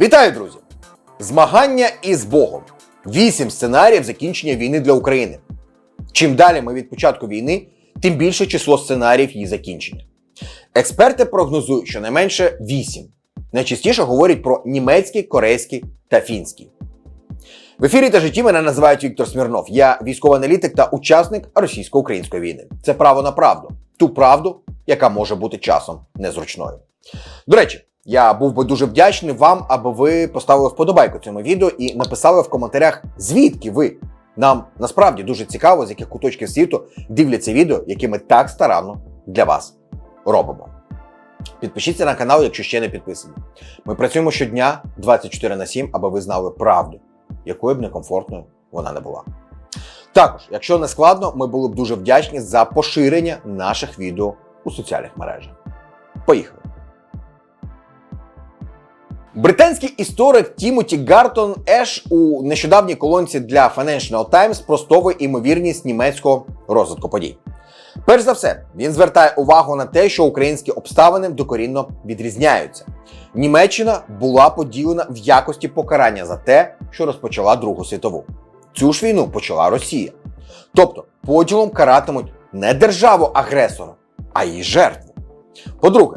Вітаю, друзі! Змагання із Богом. Вісім сценаріїв закінчення війни для України. Чим далі ми від початку війни, тим більше число сценаріїв її закінчення. Експерти прогнозують, що найменше вісім. Найчастіше говорять про німецький, корейський та фінський. В ефірі та житті мене називають Віктор Смірнов. Я військовий аналітик та учасник російсько-української війни. Це право на правду, ту правду, яка може бути часом незручною. До речі, я був би дуже вдячний вам, аби ви поставили вподобайку цьому відео і написали в коментарях, звідки ви. Нам насправді дуже цікаво, з яких куточків світу дивляться відео, які ми так старанно для вас робимо. Підпишіться на канал, якщо ще не підписані. Ми працюємо щодня 24 на 7, аби ви знали правду, якою б некомфортною вона не була. Також, якщо не складно, ми були б дуже вдячні за поширення наших відео у соціальних мережах. Поїхали! Британський історик Тімоті Гартон Еш у нещодавній колонці для Financial Times спростовує імовірність німецького розвитку подій. Перш за все, він звертає увагу на те, що українські обставини докорінно відрізняються. Німеччина була поділена в якості покарання за те, що розпочала Другу світову. Цю ж війну почала Росія. Тобто поділом каратимуть не державу-агресора, а її жертву. По-друге,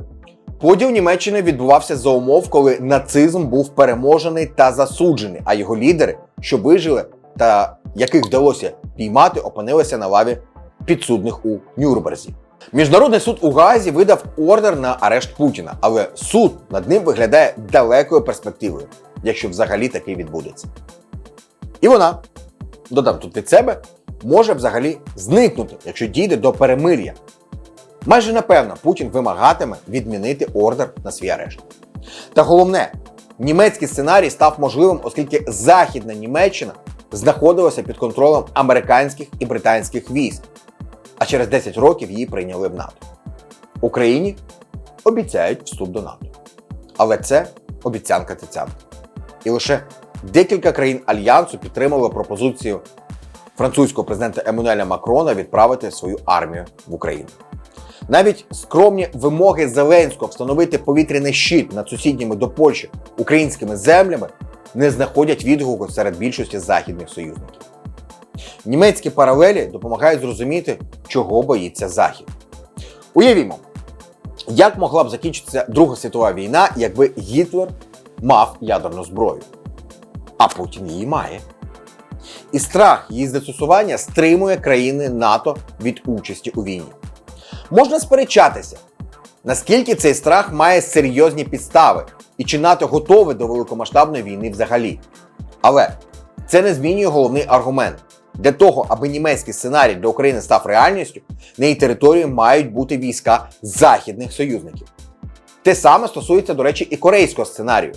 поділ Німеччини відбувався за умов, коли нацизм був переможений та засуджений, а його лідери, що вижили та яких вдалося піймати, опинилися на лаві підсудних у Нюрнберзі. Міжнародний суд у Гаазі видав ордер на арешт Путіна, але суд над ним виглядає далекою перспективою, якщо взагалі такий відбудеться. І вона, додам тут від себе, може взагалі зникнути, якщо дійде до перемир'я. Майже напевно Путін вимагатиме відмінити ордер на свій арешт. Та головне, німецький сценарій став можливим, оскільки Західна Німеччина знаходилася під контролем американських і британських військ, а через 10 років її прийняли в НАТО. Україні обіцяють вступ до НАТО. Але це обіцянка тицянка. І лише декілька країн Альянсу підтримали пропозицію французького президента Еммануеля Макрона відправити свою армію в Україну. Навіть скромні вимоги Зеленського встановити повітряний щит над сусідніми до Польщі українськими землями не знаходять відгуку серед більшості західних союзників. Німецькі паралелі допомагають зрозуміти, чого боїться Захід. Уявімо, як могла б закінчитися Друга світова війна, якби Гітлер мав ядерну зброю, а Путін її має. І страх її застосування стримує країни НАТО від участі у війні. Можна сперечатися, наскільки цей страх має серйозні підстави і чи НАТО готове до великомасштабної війни взагалі. Але це не змінює головний аргумент. Для того, аби німецький сценарій для України став реальністю, на її території мають бути війська західних союзників. Те саме стосується, до речі, і корейського сценарію.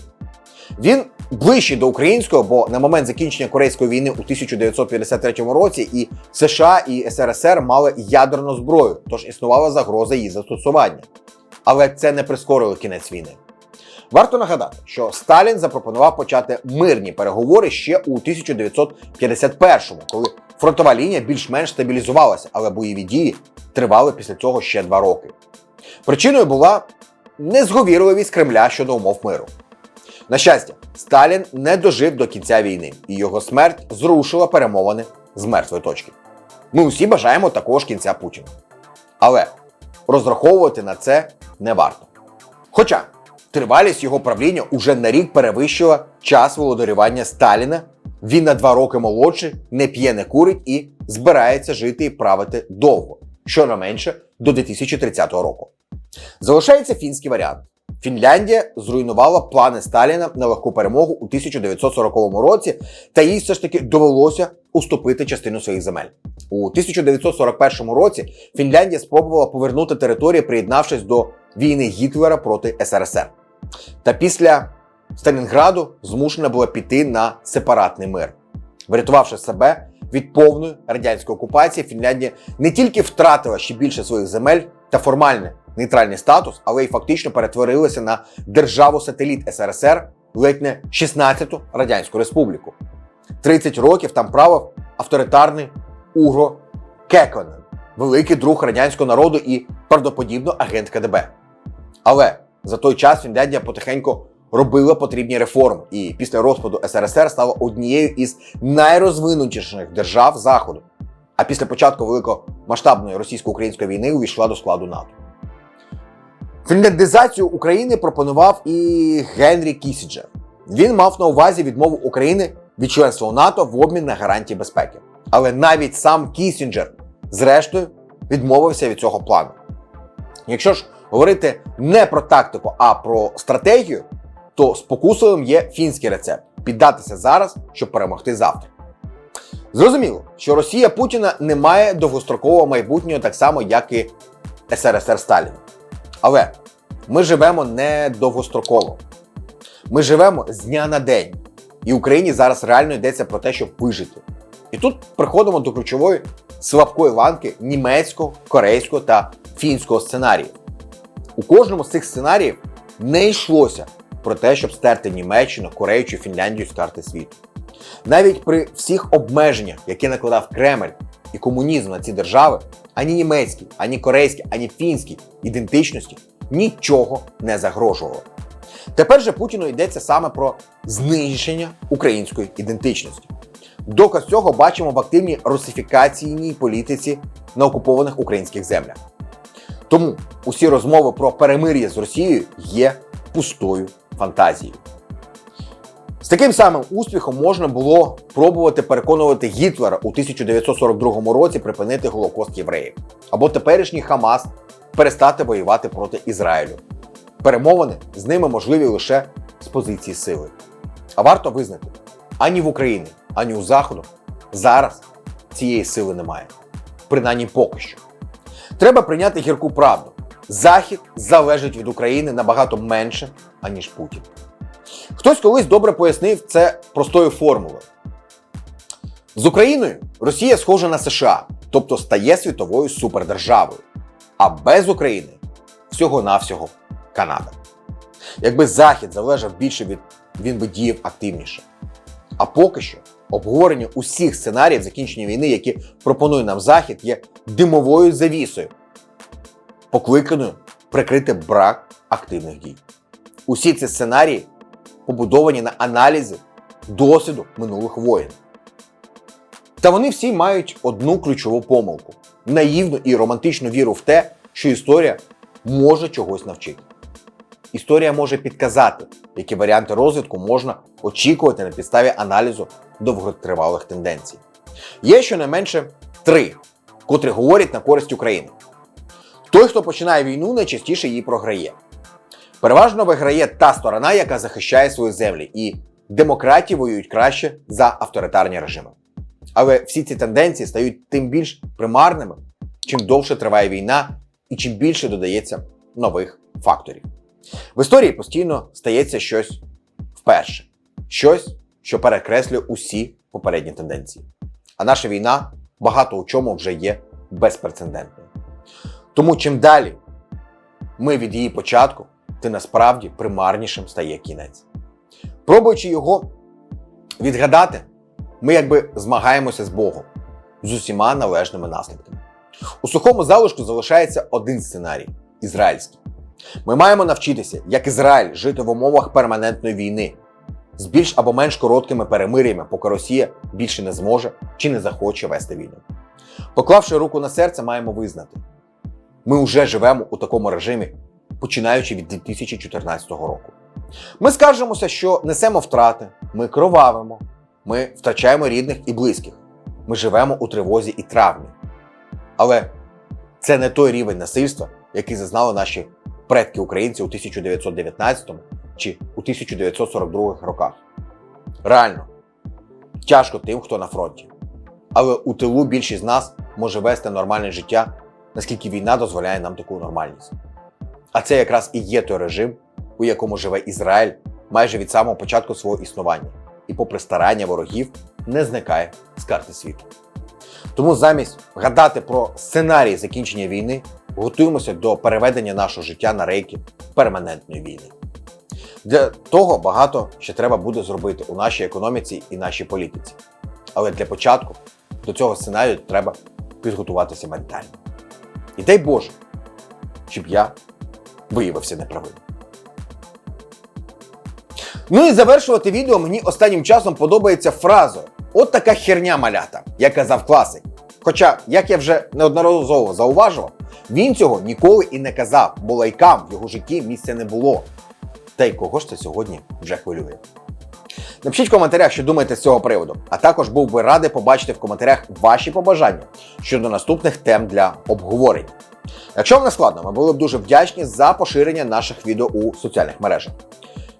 Він ближчий до українського, бо на момент закінчення Корейської війни у 1953 році і США і СРСР мали ядерну зброю, тож існувала загроза її застосування. Але це не прискорило кінець війни. Варто нагадати, що Сталін запропонував почати мирні переговори ще у 1951-му, коли фронтова лінія більш-менш стабілізувалася, але бойові дії тривали після цього ще два роки. Причиною була незговірливість Кремля щодо умов миру. На щастя, Сталін не дожив до кінця війни, і його смерть зрушила перемовини з мертвої точки. Ми усі бажаємо такого ж кінця Путіна. Але розраховувати на це не варто. Хоча тривалість його правління уже на рік перевищила час володарювання Сталіна. Він на два роки молодший, не п'є, не курить і збирається жити і правити довго, щонайменше до 2030 року. Залишається фінський варіант. Фінляндія зруйнувала плани Сталіна на легку перемогу у 1940 році, та їй все ж таки довелося уступити частину своїх земель. У 1941 році Фінляндія спробувала повернути території, приєднавшись до війни Гітлера проти СРСР. Та після Сталінграду змушена була піти на сепаратний мир. Врятувавши себе від повної радянської окупації, Фінляндія не тільки втратила ще більше своїх земель та формальний нейтральний статус, але й фактично перетворилася на державу-сателіт СРСР, ледь не 16-ту Радянську Республіку. 30 років там правив авторитарний Угро Кеконен, великий друг радянського народу і правдоподібно агент КДБ. Але за той час Фінляндія потихеньку робила потрібні реформи, і після розпаду СРСР стала однією із найрозвинутіших держав Заходу. А після початку великомасштабної російсько-української війни увійшла до складу НАТО. Фінляндизацію України пропонував і Генрі Кісіджер. Він мав на увазі відмову України від членства у НАТО в обмін на гарантії безпеки. Але навіть сам Кісінджер, зрештою, відмовився від цього плану. Якщо ж говорити не про тактику, а про стратегію, то спокусовим є фінський рецепт піддатися зараз, щоб перемогти завтра. Зрозуміло, що Росія Путіна не має довгострокового майбутнього так само, як і СРСР Сталіна. Але ми живемо не довгостроково. Ми живемо з дня на день. І Україні зараз реально йдеться про те, щоб вижити. І тут приходимо до ключової слабкої ланки німецького, корейського та фінського сценаріїв. У кожному з цих сценаріїв не йшлося про те, щоб стерти Німеччину, Корею чи Фінляндію з карти світу. Навіть при всіх обмеженнях, які накладав Кремль і комунізм на ці держави, ані німецькій, ані корейській, ані фінській ідентичності нічого не загрожувало. Тепер же Путіну йдеться саме про знищення української ідентичності. Доказ цього бачимо в активній русифікаційній політиці на окупованих українських землях. Тому усі розмови про перемир'я з Росією є пустою фантазією. З таким самим успіхом можна було пробувати переконувати Гітлера у 1942 році припинити Голокост євреїв, або теперішній Хамас перестати воювати проти Ізраїлю. Перемовини з ними можливі лише з позиції сили. А варто визнати, ані в Україні, ані у Заходу зараз цієї сили немає. Принаймні поки що. Треба прийняти гірку правду. Захід залежить від України набагато менше, аніж Путін. Хтось колись добре пояснив це простою формулою. З Україною Росія схожа на США, тобто стає світовою супердержавою. А без України всього-навсього Канада. Якби Захід залежав більше від він би діяв активніше. А поки що обговорення усіх сценаріїв закінчення війни, які пропонує нам Захід, є димовою завісою, покликаною прикрити брак активних дій. Усі ці сценарії побудовані на аналізі досвіду минулих воєн. Та вони всі мають одну ключову помилку наївну і романтичну віру в те, що історія може чогось навчити. Історія може підказати, які варіанти розвитку можна очікувати на підставі аналізу довготривалих тенденцій. Є щонайменше три, котрі говорять на користь України. Той, хто починає війну, найчастіше її програє. Переважно виграє та сторона, яка захищає свої землі, і демократії воюють краще за авторитарні режими. Але всі ці тенденції стають тим більш примарними, чим довше триває війна і чим більше додається нових факторів. В історії постійно стається щось вперше, щось, що перекреслює усі попередні тенденції. А наша війна багато у чому вже є безпрецедентною. Тому чим далі ми від її початку, тим насправді примарнішим стає кінець. Пробуючи його відгадати, ми якби змагаємося з Богом з усіма належними наслідками. У сухому залишку залишається один сценарій ізраїльський. Ми маємо навчитися, як Ізраїль, жити в умовах перманентної війни з більш або менш короткими перемир'ями, поки Росія більше не зможе чи не захоче вести війну. Поклавши руку на серце, маємо визнати: ми вже живемо у такому режимі, починаючи від 2014 року. Ми скаржимося, що несемо втрати, ми кровавимо, ми втрачаємо рідних і близьких. Ми живемо у тривозі і травмі. Але це не той рівень насильства, який зазнали наші предки українці у 1919 чи у 1942 роках. Реально, тяжко тим, хто на фронті. Але у тилу більшість з нас може вести нормальне життя, наскільки війна дозволяє нам таку нормальність. А це якраз і є той режим, у якому живе Ізраїль майже від самого початку свого існування, і, попри старання ворогів, не зникає з карти світу. Тому замість гадати про сценарій закінчення війни, готуємося до переведення нашого життя на рейки перманентної війни. Для того багато ще треба буде зробити у нашій економіці і нашій політиці. Але для початку до цього сценарію треба підготуватися ментально. І дай Боже, щоб я виявився неправим. Ну і завершувати відео мені останнім часом подобається фразою От така херня малята, як казав класик. Хоча, як я вже неодноразово зауважував, він цього ніколи і не казав, бо лайкам в його житті місця не було. Та й кого ж це сьогодні вже хвилює? Напишіть в коментарях, що думаєте з цього приводу, а також був би радий побачити в коментарях ваші побажання щодо наступних тем для обговорень. Якщо вам не складно, ми були б дуже вдячні за поширення наших відео у соціальних мережах.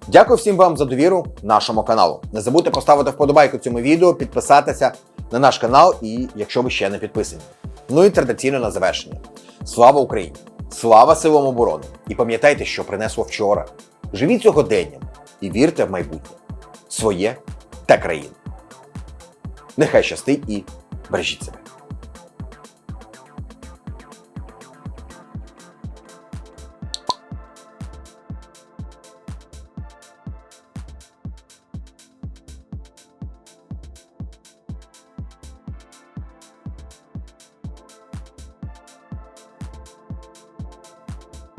Дякую всім вам за довіру нашому каналу. Не забудьте поставити вподобайку цьому відео, підписатися на наш канал і якщо ви ще не підписані. Ну і традиційно на завершення. Слава Україні! Слава силам оборони! І пам'ятайте, що принесло вчора. Живіть сьогоденням і вірте в майбутнє своє та країну. Нехай щастить і бережіть себе.